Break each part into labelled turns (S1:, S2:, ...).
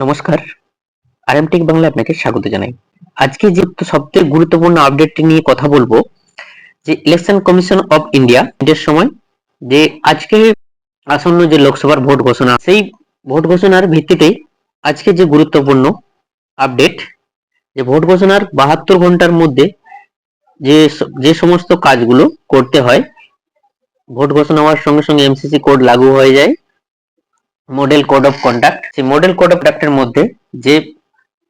S1: নমস্কার। আরএমটেক বাংলা আপনাকে স্বাগত জানাই। আজকে যে সবথেকে গুরুত্বপূর্ণ আপডেটটি নিয়ে কথা বলব, যে ইলেকশন কমিশন অফ ইন্ডিয়া এর সময় যে আজকে আসন্ন যে লোকসভার ভোট ঘোষণা, সেই ভোট ঘোষণার ভিত্তিতে আজকে যে গুরুত্বপূর্ণ আপডেট যে ভোট ঘোষণার বাহাত্তর ঘণ্টার মধ্যে যে যে সমস্ত কাজগুলো করতে হয়, ভোট ঘোষণা হওয়ার সঙ্গে সঙ্গে এমসিসি কোড লাগু হয়ে যায়। মডেল কোড অফ কন্ডাক্ট সেই মডেল কোড অফ কন্ডাক্টের মধ্যে যে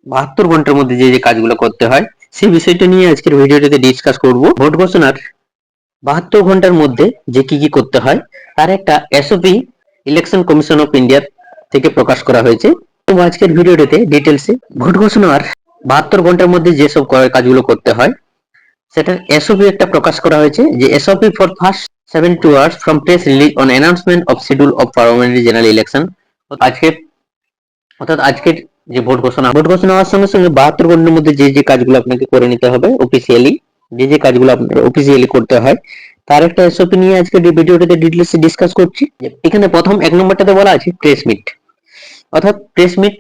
S1: বাহাত্তর ঘণ্টার মধ্যে যে যে কাজগুলো করতে হয়, সেই বিষয়টা নিয়ে আজকের ভিডিওটিতে ডিসকাস করব। ভোট ঘোষণার বাহাত্তর ঘণ্টার মধ্যে যে কি কি করতে হয়, তার একটা SOP election commission of India থেকে প্রকাশ করা হয়েছে। তো আজকের ভিডিওটিতে ডিটেলসে ভোট ঘোষণার বাহাত্তর ঘণ্টার মধ্যে যেসব কাজগুলো করতে হয়, সেটার এসওপি একটা প্রকাশ করা হয়েছে। যে SOP for first seven two hours from press release on announcement of schedule of parliamentary general election আজকে, অর্থাৎ আজকের যে ভোট ঘোষণা ভোট ঘোষণা হওয়ার সঙ্গে সঙ্গে বাহাত্তর ঘণ্টার মধ্যে যে যে কাজগুলো আপনাকে করে নিতে হবে অফিসিয়ালি যে যে কাজগুলো আপনার অফিসিয়ালি করতে হয়, তার একটা এসওপি নিয়ে আজকে ভিডিওটাতে ডিটেলসে ডিসকাস করছি। এখানে প্রথম এক নম্বরটাতে বলা আছে প্রেস মিট অর্থাৎ প্রেস মিট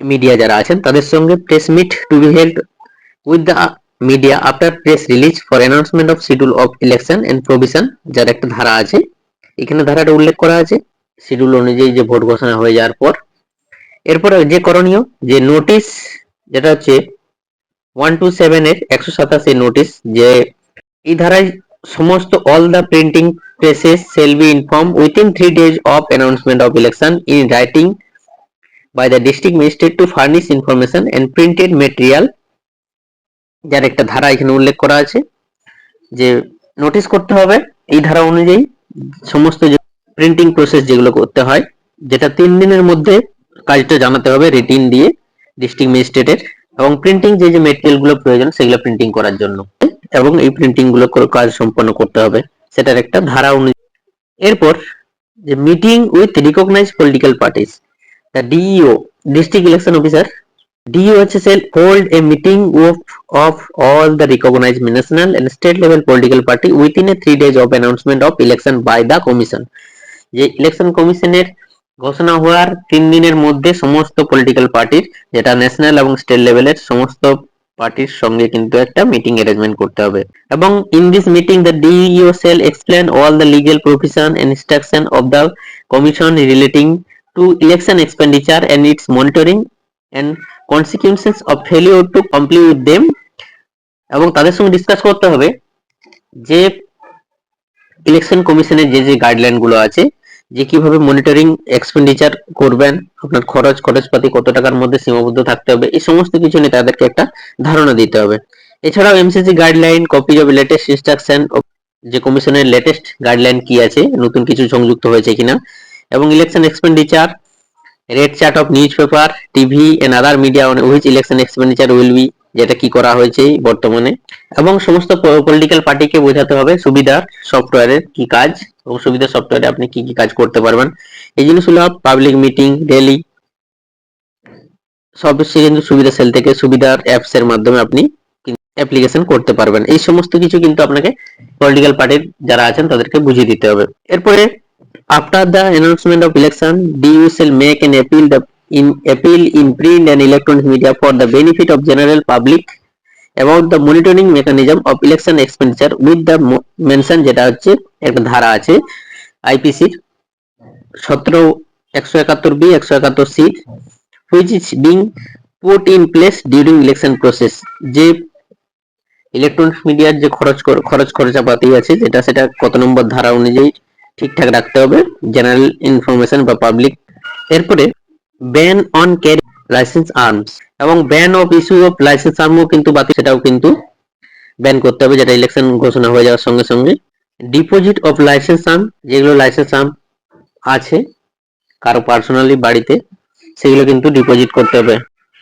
S1: মিডিয়া যারা আছেন, তাদের সঙ্গে press meet to be held with the media after press release for announcement of schedule of election and provision যার একটা ধারা আছে। এখানে ধারাটা উল্লেখ করা আছে শিডিউল অনুযায়ী যে ভোট ঘোষণা হয়ে যাওয়ার পর। এরপরে যে করণীয়, যে নোটিশ যেটা হচ্ছে ওয়ান টু সেভেন এর একশো সাতাশি নোটিশ যে এই ধারায় সমস্ত all the printing presses shall be inform within three days of announcement of election in writing by the district magistrate to furnish information and printed material যার একটা ধারা এখানে উল্লেখ করা আছে যে নোটিশ করতে হবে এই ধারা অনুযায়ী সমস্ত যে প্রিন্টিং প্রসেস যেগুলো করতে হয়, যেটা তিন দিনের মধ্যে কাজটা জানাতে হবে রিটিন দিয়ে ডিস্ট্রিক্ট ম্যাজিস্ট্রেটের এবং প্রিন্টিং যে যে মেটেরিয়ালগুলো প্রয়োজন সেগুলো প্রিন্টিং করার জন্য এবং এই প্রিন্টিংগুলো কাজ সম্পন্ন করতে হবে। সেটার একটা ধারা অনুযায়ী এরপর যে meeting with recognize political parties the DEO district election officer DUHSL hold a meeting of, of all the recognized national and state level political party within a three days of announcement of election by the commission. যে election কমিশনের ঘোষণা হওয়ার তিন দিনের মধ্যে সমস্ত political পার্টির যেটা ন্যাশনাল এবং স্টেট লেভেলের সমস্ত পার্টির সঙ্গে কিন্তু একটা মিটিং অ্যারেঞ্জমেন্ট করতে হবে। এবং in this meeting the DEO shall explain all the legal provision and instruction of the commission relating to election expenditure and its monitoring and consequences of failure to comply with them এবং তাদের সঙ্গে discuss করতে হবে যে election কমিশনের যে যে গাইডলাইনগুলো আছে, যে কীভাবে মনিটরিং এক্সপেন্ডিচার করবেন, আপনার খরচ, খরচপাতি কত টাকার মধ্যে সীমাবদ্ধ থাকতে হবে, এই সমস্ত কিছু নিয়ে তাদেরকে একটা ধারণা দিতে হবে। এছাড়াও MCC guideline copy of latest instruction যে কমিশনের লেটেস্ট গাইডলাইন কি আছে, নতুন কিছু সংযুক্ত হয়েছে কিনা, এবং election expenditure rate chart of newspaper TV and other media on which election expenditure will be যেটা কি করা হয়েছে বর্তমানে। এবং সমস্ত পলিটিক্যাল পার্টিকে বোঝাতে হবে সুবিধার সফটওয়্যারের কি কাজ, এবং সুবিধা সফটওয়্যারে আপনি কি কি কাজ করতে পারবেন। এই জিনিসগুলো পাবলিক মিটিং র্যালি সব কিন্তু সুবিধা সেল থেকে সুবিধার অ্যাপস এর মাধ্যমে আপনি অ্যাপ্লিকেশন করতে পারবেন। এই সমস্ত কিছু কিন্তু আপনাকে পলিটিক্যাল পার্টির যারা আছেন তাদেরকে বুঝিয়ে দিতে হবে। এরপরে, after the of election D U shall make an appeal the in appeal, in print and electronic media for the benefit of general public about the monitoring mechanism of election expenditure with the mention যেটা হচ্ছে, একটা ধারা আছে আইপিসির সতেরো, একশো একাত্তর B একশো একাত্তর C which is being put in place during election process যে ইলেকট্রনিক মিডিয়ার যে খরচ খরচ খরচাপাতি আছে, যেটা সেটা কত নম্বর ধারা অনুযায়ী ঠিকঠাক রাখতে হবে জেনারেল ইনফরমেশন বা পাবলিক এরপরে ban on carry licence arms এবং ban of issue of licence আর্মও কিন্তু বাতিল, সেটাও কিন্তু ব্যান করতে হবে, যেটা ইলেকশন ঘোষণা হয়ে যাওয়ার সঙ্গে সঙ্গে। ডিপোজিট অফ লাইসেন্স আর্ম যেগুলো লাইসেন্স আর্ম আছে, কারও পার্সোনালি বাড়িতে, সেগুলো কিন্তু ডিপোজিট করতে হবে।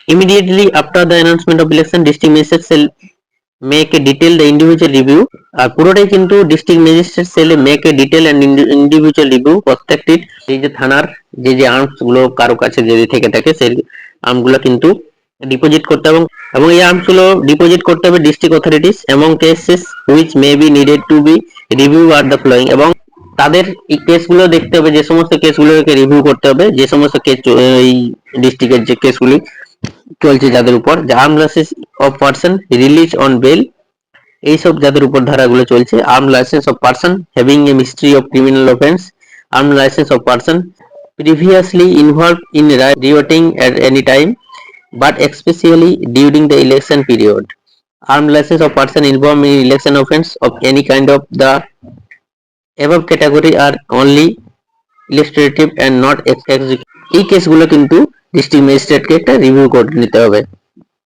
S1: Immediately after the announcement of election district magistrate make a detail the individual review আর পুরোটাই কিন্তু district magistrate shall make detail and individual review প্রত্যেকটির এই যে থানার যে যে আর্মসগুলো কারও কাছে যদি থেকে থাকে সেই আর্মগুলো কিন্তু ডিপোজিট করতে হবে এবং- এবং এই আর্মসগুলো ডিপোজিট করতে হবে ডিস্ট্রিক্ট অথরিটিস এবং cases which may be needed to be review are the following এবং তাদের এই কেসগুলো দেখতে হবে, যে সমস্ত কেসগুলোকে রিভিউ করতে হবে, যে সমস্ত কেস এই ডিস্ট্রিক্টের যে কেসগুলি চলছে যাদের উপর arm licence of person release on bail এইসব যাদের উপর ধারা গুলো চলছে arm licence of person having a mystery of criminal offence arm licence of person previously involve in rioting at any time but especially during the election period arm licence of person involve in election offence of any kind of the above category are only illustrative and not এই কেসগুলো কিন্তু district ম্যাজিস্ট্রেটকে একটা review করে নিতে হবে।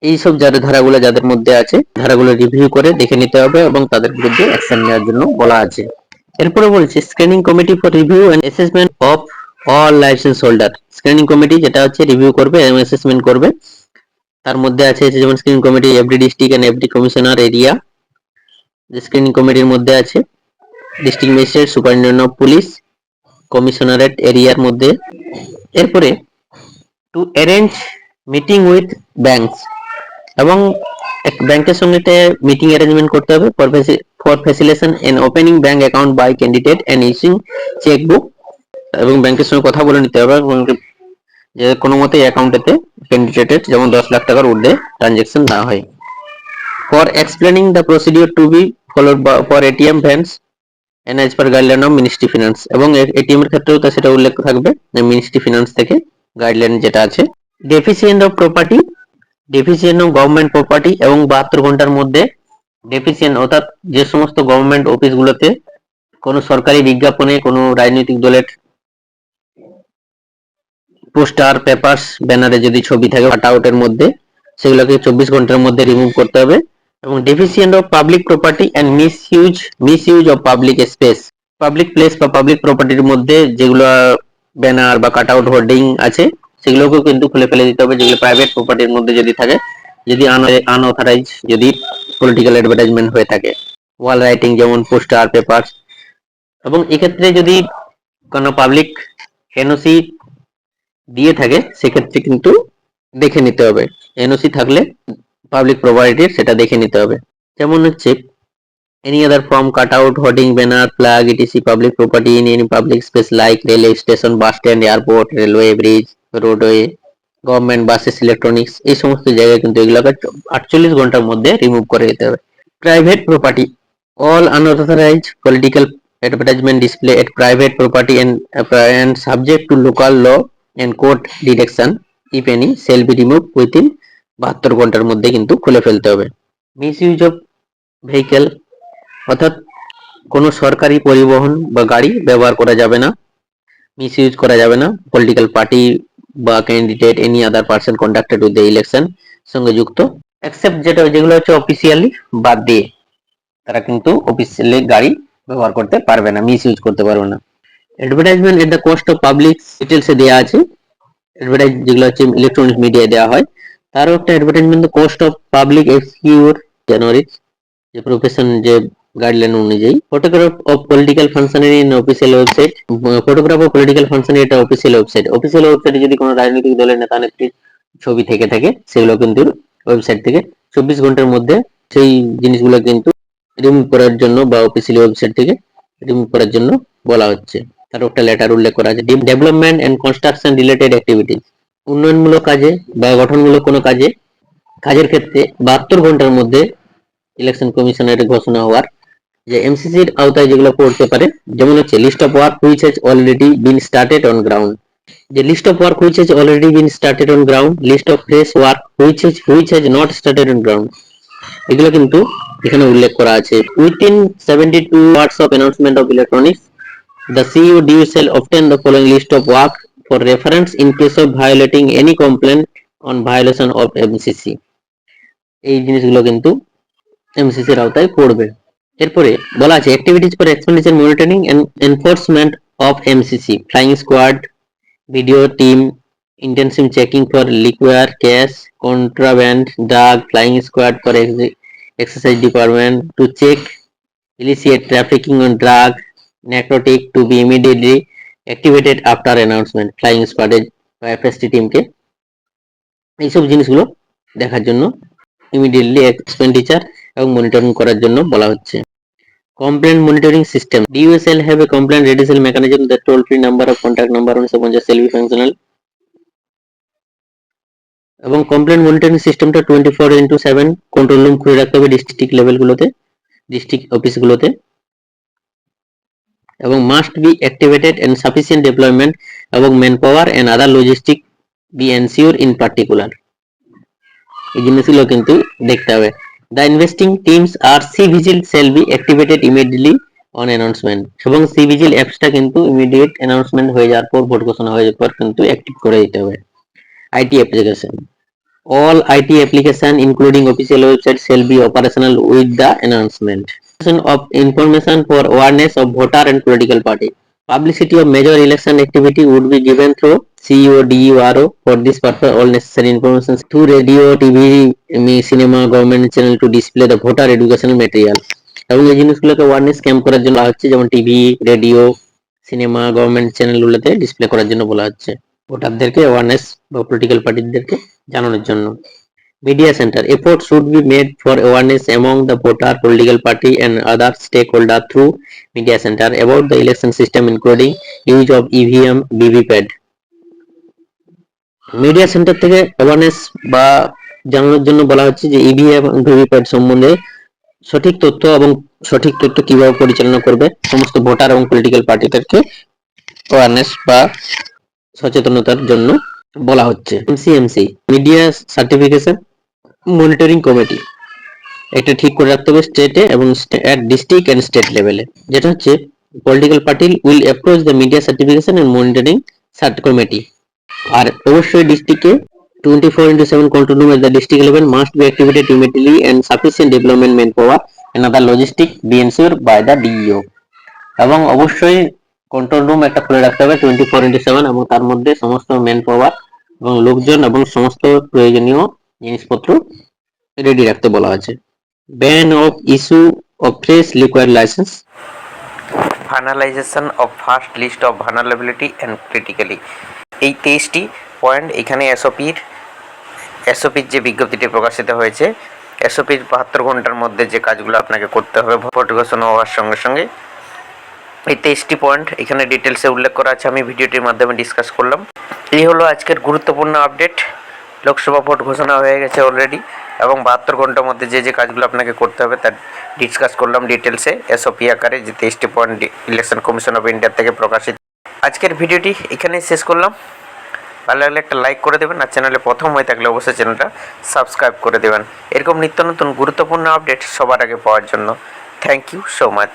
S1: এই সব যাদের ধারাগুলো যাদের মধ্যে আছে, ধারাগুলো রিভিউ করে দেখে নিতে হবে এবং তাদের বিরুদ্ধে অ্যাকশন নেওয়ার জন্য বলা আছে। এরপরে বলছে screening committee for review and assessment of all licence holder screening committee যেটা হচ্ছে রিভিউ করবে এবং অ্যাসেসমেন্ট করবে। তার মধ্যে আছে যেমন screening committee FD district and FD commissioner area যে স্ক্রিনিং কমিটির মধ্যে আছে district magistrate superintendent of police commissionerate এরিয়ার মধ্যে। এরপরে to arrange meeting with banks এবং এক ব্যাংকের সঙ্গে মিটিং অ্যারেঞ্জমেন্ট করতে হবে for facilitation an opening bank account by candidate and issuing chequebook এবং ব্যাংকের সঙ্গে কথা বলে নিতে হবে। এবং যে কোনো মতে অ্যাকাউন্টেতে ক্যান্ডিডেটের যেমন দশ লাখ টাকার ঊর্ধ্বে ট্রানজেকশন না হয়। For explaining the procedure to be followed for ATM vans and as per guideline of ministry finance এবং এটিএম এর ক্ষেত্রেও তা সেটা উল্লেখ থাকবে মিনিস্ট্রি ফিনান্স থেকে গাইডলাইন যেটা আছে deficient of property deficient of government property এবং বাহাত্তর ঘণ্টার মধ্যে ডেফিসিয়েন্ট অর্থাৎ যে সমস্ত গভর্নমেন্ট অফিসগুলোতে কোনো সরকারি বিজ্ঞাপনে কোনো রাজনৈতিক দলের পোস্টার, পেপারস, ব্যানারে যদি ছবি থাকে কাট আউটের মধ্যে, সেগুলোকে চব্বিশ ঘণ্টার মধ্যে রিমুভ করতে হবে এবং deficient of public property and misuse misuse of public space public place বা পাবলিক প্রপার্টির মধ্যে যেগুলো ব্যানার বা কাট আউট হোর্ডিং আছে, সেগুলোকেও কিন্তু খুলে ফেলে দিতে হবে, যেগুলো প্রাইভেট প্রপার্টির মধ্যে যদি থাকে, যদি আনঅথরাইজ যদি পলিটিক্যাল অ্যাডভার্টাইজমেন্ট হয়ে থাকে। ওয়াল রাইটিং যেমন পোস্টার পেপার এবং এক্ষেত্রে যদি কোনো পাবলিক এনওসি দিয়ে থাকে, সেক্ষেত্রে কিন্তু দেখে নিতে হবে। এনওসি থাকলে পাবলিক প্রপার্টির সেটা দেখে নিতে হবে। যেমন হচ্ছে any other form cut out hoarding banner flag ETC public property in any public space like railway station bus stand airport railway bridge roadway government buses electronics এই সমস্ত জায়গায় কিন্তু এগুলোকে আটচল্লিশ ঘণ্টার মধ্যে রিমুভ করে দিতে হবে। Private property all unauthorized political advertisement display at private property and, and subject to local law and court direction if any shall be removed within বাহাত্তর ঘণ্টার মধ্যে কিন্তু খুলে ফেলতে হবে। মিস ইউজ অফ ভেহিকেল অর্থাৎ কোনো সরকারি পরিবহন বা গাড়ি ব্যবহার করা যাবে না মিস ইউজ করা যাবে না পলিটিক্যাল পার্টি বা candidate any other person conducted with the election সঙ্গে যুক্ত এক্সেপ্ট যেটা, যেগুলো হচ্ছে অফিসিয়ালি বাদ দিয়ে, তারা কিন্তু অফিসিয়ালি গাড়ি ব্যবহার করতে পারবে না মিস ইউজ করতে পারবে না। Advertisement at the cost of public ডিটেলসে দেওয়া আছে অ্যাডভার্টাইজ যেগুলো হচ্ছে ইলেকট্রনিক মিডিয়ায় দেওয়া হয়, তারও একটা advertisement cost of public exchequer জানুয়ারি যে প্রফেশন যে গাইডলাইন অনুযায়ী photograph of political functionary in official website photograph of political functionary এটা অফিসিয়াল ওয়েবসাইট অফিসিয়াল ওয়েবসাইটে যদি কোনো রাজনৈতিক দলের নেতা নেত্রীর ছবি থেকে থাকে, সেগুলো কিন্তু ওয়েবসাইট থেকে চব্বিশ ঘণ্টার মধ্যে সেই জিনিসগুলো কিন্তু রিমুভ করার জন্য বা অফিসিয়াল ওয়েবসাইট থেকে রিমুভ করার জন্য বলা হচ্ছে। তার একটা লেটার উল্লেখ করা আছে development and construction related activities উন্নয়নমূলক কাজে বা গঠনমূলক কোনো কাজে, কাজের ক্ষেত্রে বাহাত্তর ঘণ্টার মধ্যে ইলেকশন কমিশনের ঘোষণা হওয়ার যে এমসিসির আওতায় যেগুলো পড়তে পারে, যেমন হচ্ছে list of work which has already been started on ground যে list of work which has already been started on ground list of fresh work which has which has not started on ground এগুলো কিন্তু এখানে উল্লেখ করা আছে। Within seventy two words of announcement of electronics the CEO due shall obtain the following list of work for reference in case of violating any complaint on violation of MCC এই জিনিসগুলো কিন্তু এমসিসির আওতায় পড়বে। এরপরে বলা আছে activities for expenditure monitoring and enforcement of MCC flying squad video team intensive checking for liquor cash contraband drug flying squad for exercise department to check illicit trafficking on drug narcotic to be immediately activated after announcement flying স্কোয়াডের FST টিমকে এইসব জিনিসগুলো দেখার জন্য immediately expenditure এবং monitoring করার জন্য বলা হচ্ছে। Complaint monitoring system. DUSL have a complaint redressal mechanism the toll free number of contact number উনিশশো পঞ্চাশ shall be functional. এবং কমপ্লেন মনিটরিং সিস্টেমটা twenty four into seven control room খুলে রাখতে হবে ডিস্ট্রিক্ট লেভেলগুলোতে ডিস্ট্রিক্ট অফিসগুলোতে এবং must be activated and sufficient development এবং man power and other logistic be ensure in particular এই জিনিসগুলো কিন্তু দেখতে হবে। The investing teams R C vigil cell be activated immediately on announcement এবং সি ভিজিল অ্যাপসটা কিন্তু ইমিডিয়েট অ্যানাউন্সমেন্ট হয়ে যাওয়ার পর ভোট ঘোষণা হয়ে যাওয়ার পর কিন্তু অ্যাক্টিভ করে দিতে হবে IT application all IT application including official websites shall be operational with the announcement of information for awareness of voter and political party publicity of major election activity would be given through E CEO DURO for this purpose all necessary information through radio TV cinema government channel to display the voter educational material এবং এই জিনিসগুলোকে awareness camp করার জন্য হচ্ছে যেমন TV radio cinema government চ্যানেলগুলোতে display করার জন্য বলা হচ্ছে ভোটারদেরকে অ্যাওয়ারনেস বা পলিটিক্যাল পার্টিদেরকে জানানোর জন্য centre effort should be made for awareness among the voter political party and other stakeholder through media centre about the election system including use of EVM VVPAT media centre থেকে awareness বা জানানোর জন্য বলা হচ্ছে যে ইভিএম ভিভিপ্যাড সম্বন্ধে সঠিক তথ্য এবং সঠিক তথ্য কীভাবে পরিচালনা করবে সমস্ত ভোটার এবং পলিটিক্যাল পার্টিদেরকে অ্যাওয়ারনেস বা সচেতনতার জন্য বলা হচ্ছে। MCMC media certification monitoring committee এটা ঠিক করে রাখতে হবে স্টেটে এবং অ্যাট ডিস্ট্রিক্ট এন্ড স্টেট লেভেলে যেটা হচ্ছে political party will approach the media certification and monitoring committee আর অবশ্যই ডিস্ট্রিক্টে twenty four into seven control room at the district level must be activated immediately and sufficient development man power and other logistic be ensure by the DEO এবং অবশ্যই control room একটা খুলে রাখতে হবে twenty four into seven এবং তার মধ্যে সমস্ত ম্যান পাওয়ার এবং লোকজন এবং সমস্ত প্রয়োজনীয় জিনিসপত্র রেডি রাখতে বলা আছে ban of issue of fresh liquid licence
S2: finalisation of first list of vulnerability and critically এই তেইশটি পয়েন্ট এখানে এসওপির এসওপির যে বিজ্ঞপ্তিটি প্রকাশিত হয়েছে এসওপির বাহাত্তর ঘণ্টার মধ্যে যে কাজগুলো আপনাকে করতে হবে, ভোট ঘোষণা হওয়ার সঙ্গে সঙ্গে। এই তেইশটি পয়েন্ট এখানে ডিটেলসে উল্লেখ করা আছে, আমি ভিডিওটির মাধ্যমে ডিসকাস করলাম। এই হলো আজকের গুরুত্বপূর্ণ আপডেট লোকসভা ভোট ঘোষণা হয়ে গেছে অলরেডি এবং বাহাত্তর ঘণ্টার মধ্যে যে যে কাজগুলো আপনাকে করতে হবে তার ডিসকাস করলাম ডিটেলসে এসওপি আকারে যে তেইশটি point election commission of India থেকে প্রকাশিত। আজকের ভিডিওটি এখানেই শেষ করলাম। ভালো লাগলে একটা লাইক করে দেবেন আর চ্যানেলে প্রথম হয়ে থাকলে অবশ্যই চ্যানেলটা সাবস্ক্রাইব করে দেবেন। এরকম নিত্য নতুন গুরুত্বপূর্ণ আপডেট সবার আগে পাওয়ার জন্য। Thank you so much